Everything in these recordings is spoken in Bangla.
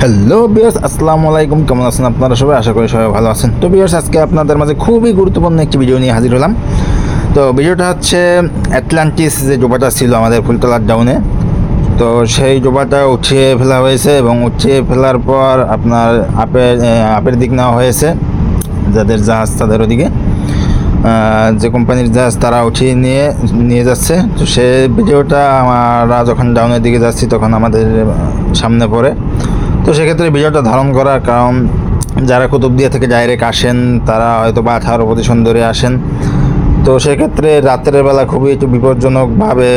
হ্যালো বিয়ার্স আসসালামু আলাইকুম। কেমন আছেন আপনারা সবাই? আশা করি সবাই ভালো আছেন। তো বিয়ার্স আজকে আপনাদের মাঝে খুবই গুরুত্বপূর্ণ একটি ভিডিও নিয়ে হাজির হলাম। তো ভিডিওটা হচ্ছে অ্যাটলান্টিস যে ডোবাটা ছিল আমাদের ফুলতলার ডাউনে তো সেই ডোবাটা উঠিয়ে ফেলা হয়েছে এবং উঠিয়ে ফেলার পর আপনার আপের আপের দিক নেওয়া হয়েছে, যাদের জাহাজ তাদের ওদিকে। যে কোম্পানির জাহাজ তারা উঠিয়ে নিয়ে নিয়ে যাচ্ছে। তো সে ভিডিওটা আমরা যখন ডাউনের দিকে যাচ্ছি, তখন আমাদের সামনে পড়ে। তো সেক্ষেত্রে বিজয়টা ধারণ করার কারণ যারা কুতুবদিয়া থেকে ডাইরেক্ট আসেন, তারা হয়তো বা আঠারো পজিশন ধরে আসেন। তো সেক্ষেত্রে রাতের বেলা খুবই একটু বিপজ্জনকভাবে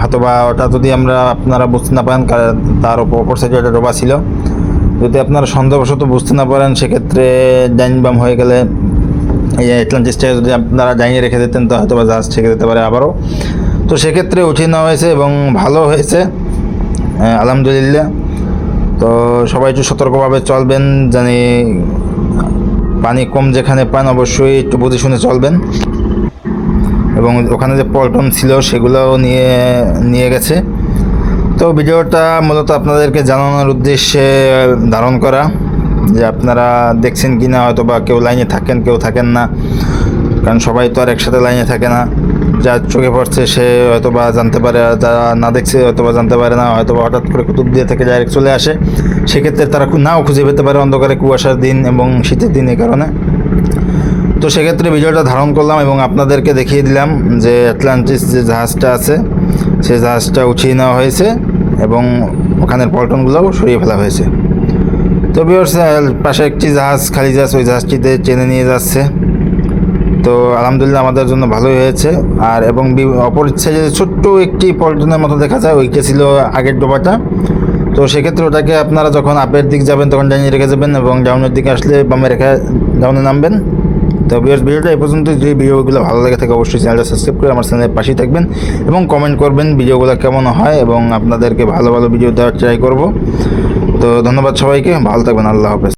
হয়তো বা ওটা যদি আমরা আপনারা বুঝতে না পারেন তার অপর সাইডে একটা ডোবা ছিল। যদি আপনারা সন্দেহবশত বুঝতে না পারেন, সেক্ষেত্রে ডাইন বাম হয়ে গেলে এই অ্যাটলান্টিসটা যদি আপনারা ডাইনে রেখে দিতেন, তো হয়তো বা জাহাজ ঠেকে দিতে পারে আবারও। তো সেক্ষেত্রে উঠিয়ে নেওয়া হয়েছে এবং ভালো হয়েছে। আলহামদুলিল্লাহ। তো সবাই একটু সতর্কভাবে চলবেন, জানি পানি কম যেখানে পান অবশ্যই একটু বুঝে শুনে চলবেন। এবং ওখানে যে পল্টন ছিল সেগুলোও নিয়ে নিয়ে গেছে। তো ভিডিওটা মূলত আপনাদেরকে জানানোর উদ্দেশ্যে ধারণ করা, যে আপনারা দেখছেন কি না হয়তো বা কেউ লাইনে থাকেন, কেউ থাকেন না। কারণ সবাই তো আর একসাথে লাইনে থাকে না। যার চোখে পড়ছে সে হয়তো বা জানতে পারে যারা না দেখছে হয়তো বা জানতে পারে না হয়তো বা হঠাৎ করে কুতুব দিয়ে থেকে ডাইরেক্ট চলে আসে। সেক্ষেত্রে তারা নাও খুঁজে পেতে পারে অন্ধকারে কুয়াশার দিন এবং শীতের দিন এই কারণে। তো সেক্ষেত্রে ভিডিওটা ধারণ করলাম এবং আপনাদেরকে দেখিয়ে দিলাম যে অ্যাটলান্টিস যে জাহাজটা আছে সেই জাহাজটা উঠিয়ে নেওয়া হয়েছে এবং ওখানের পল্টনগুলোও সরিয়ে ফেলা হয়েছে। তো বিয়ার্স পাশে একটি জাহাজ, খালি জাহাজ, ওই জাহাজটিতে চেনে নিয়ে যাচ্ছে। তো আলহামদুলিল্লাহ আমাদের জন্য ভালোই হয়েছে। আর এবং অপর যে ছোট্ট একটি পল্টনের মতো দেখা যায়, ওইটা ছিল আগের ডোবাটা। তো সেক্ষেত্রে ওটাকে আপনারা যখন আপের দিক যাবেন, তখন ডাইনে রেখে যাবেন এবং ডাউনের দিকে আসলে বামে রেখে ডাউনে নামবেন। তো বিয়ার্স ভিডিওটা এই পর্যন্ত। যদি ভিডিওগুলো ভালো লাগে থাকে, অবশ্যই চ্যানেলটা সাবস্ক্রাইব করে আমার চ্যানেলের পাশেই থাকবেন এবং কমেন্ট করবেন ভিডিওগুলো কেমন হয় এবং আপনাদেরকে ভালো ভালো ভিডিও দেওয়ার ট্রাই করব। তো ধন্যবাদ সবাইকে। ভালো থাকবেন। আল্লাহ হাফেজ।